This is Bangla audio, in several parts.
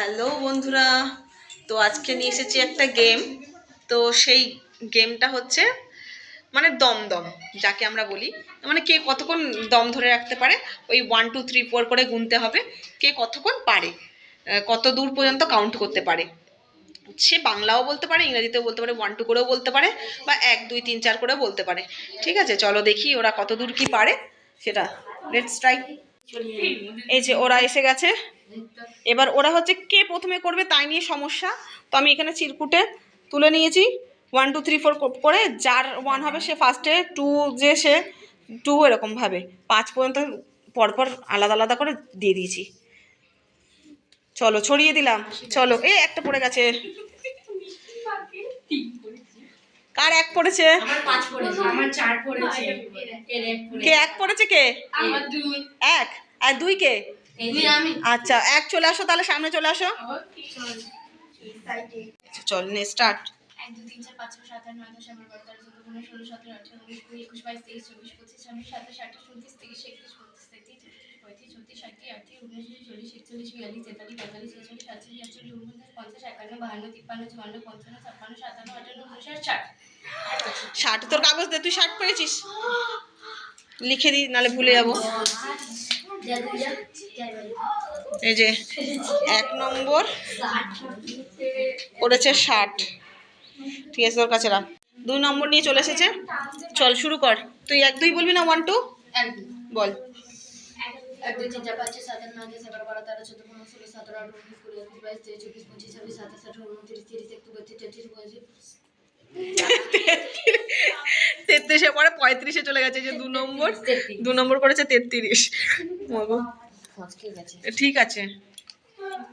হ্যালো বন্ধুরা, তো আজকে নিয়ে এসেছি একটা গেম তো সেই গেমটা হচ্ছে মানে দমদম, যাকে আমরা বলি। মানে কে কতক্ষণ দম ধরে রাখতে পারে, ওই ওয়ান টু থ্রি ফোর করে গুনতে হবে, কে কতক্ষণ পারে কত দূর পর্যন্ত কাউন্ট করতে পারে। সে বাংলাও বলতে পারে, ইংরেজিতেও বলতে পারে ওয়ান টু করেও বলতে পারে, বা এক, দুই, তিন, চার করেও বলতে পারে। ঠিক আছে, চলো দেখি ওরা কত দূর কি পারে, সেটা লেটস ট্রাই এই যে ওরা এসে গেছে। এবার ওরা হচ্ছে কে প্রথমে করবে তাই নিয়ে সমস্যা। তো আমি এখানে চিরকুটে তুলে নিয়েছি। ওয়ান টু থ্রি ফোর করে যার ওয়ান হবে সে ফার্স্টে টু যে সে টু এরকমভাবে পাঁচ পর্যন্ত পরপর আলাদা আলাদা করে দিয়ে দিয়েছি। চলো ছড়িয়ে দিলাম। চলো এই একটা পড়ে গেছে। কার এক পড়েছে। কে এক পড়েছে কে? এক। আর দুই কে? আচ্ছা এক চলে আসো তাহলে সামনে চলে আসো। চল নে স্টার্ট ষাট ষাট। তোর কাগজ দে তুই ষাট পেয়েছিস লিখে দি নাহলে ভুলে যাব। এই যে এক নম্বর করেছে ষাট। ঠিক আছে তোর কাছে রাখ। দুই নম্বর নিয়ে চলে এসেছে। চল শুরু কর। তুই এক দুই বলবি না ওয়ান টু বল। এক দুই তিন চার পাঁচ ছয় সাত আট নয় দশ এগারো বারো তেরো চোদ্দ পনেরো ষোলো সতেরো আঠারো উনিশ কুড়ি একুশ বাইশ তেইশ চব্বিশ পঁচিশ ছাব্বিশ সাতাশ আঠারো উনত্রিশ তিরিশ একটু বত্রিশ তেত্রিশ পঁয়ত্রিশ। তেত্রিশে পরে পঁয়ত্রিশে চলে গেছে যে দু নম্বর। দু নম্বর করেছে তেত্রিশ। ঠিক আছে।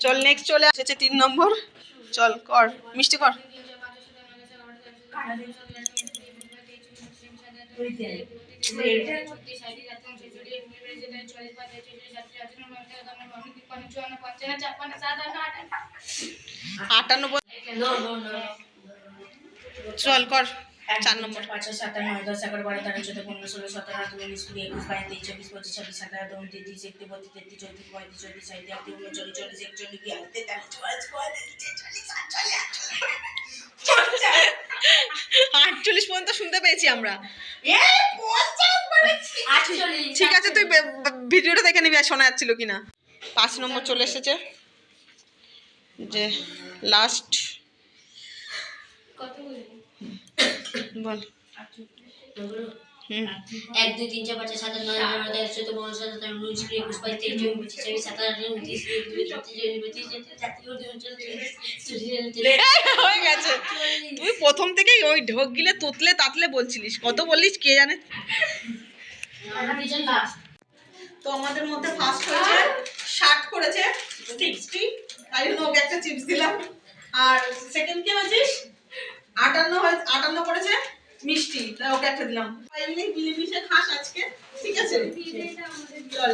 চল নেক্সট চলে এসেছে তিন নম্বর। চল কর মিষ্টি কর। নো চল কর। চার নম্বর। পাঁচ ছয় সাত আট নয় দশ এগারো বারো তেরো চোদ্দ পনেরো ষোলো সতেরো আঠারো উনিশ কুড়ি একুশ বাইশ তেইশ চব্বিশ পঁচিশ ছাব্বিশ সাতাশ আঠারো উনত্রিশ তিরিশ একত্রিশ বত্রিশ তেত্রিশ চৌত্রিশ পঁয়ত্রিশ চল্লিশ সাঁত্রিশ আটত্রিশ উনচল্লিশ চল্লিশ একচল্লিশ বিয়াল্লিশ তেতাল্লিশ চুয়াল্লিশ পঁয়তাল্লিশ ছেচল্লিশ আটচল্লিশ। পর্যন্ত শুনতে পেয়েছি আমরা। ঠিক আছে তুই ভিডিওটা দেখে নিবি আর শোনা যাচ্ছিল কিনা। পাঁচ নম্বর চলে এসেছে। যে লাস্ট বল। এক দুই তিন চার পাঁচ সাত আট নয় তেরো চোদ্দ পনেরো ষোলো সতেরো উনিশ কুড়ি একুশ বাইশ তেইশ চব্বিশ পঁচিশ ছাব্বিশ সাতাশ আঠারো উনত্রিশ তিরিশ হয়ে গেছে। তুই প্রথম থেকেই ওই ঢোক গিলে তুতলে তাতলে বলছিলিস। কত বললিস কে জানে? তো আমাদের মধ্যে ফার্স্ট হয়েছে ষাট করেছে সিক্সটি তাই জন্য ওকে একটা চিপস দিলাম। আর সেকেন্ড কে হয়েছিস আটান্ন হয়ে আটান্ন করেছে মিষ্টি তাই ওকে একটা দিলাম। এমনি মিলেমিশে খাস আজকে ঠিক আছে? চল।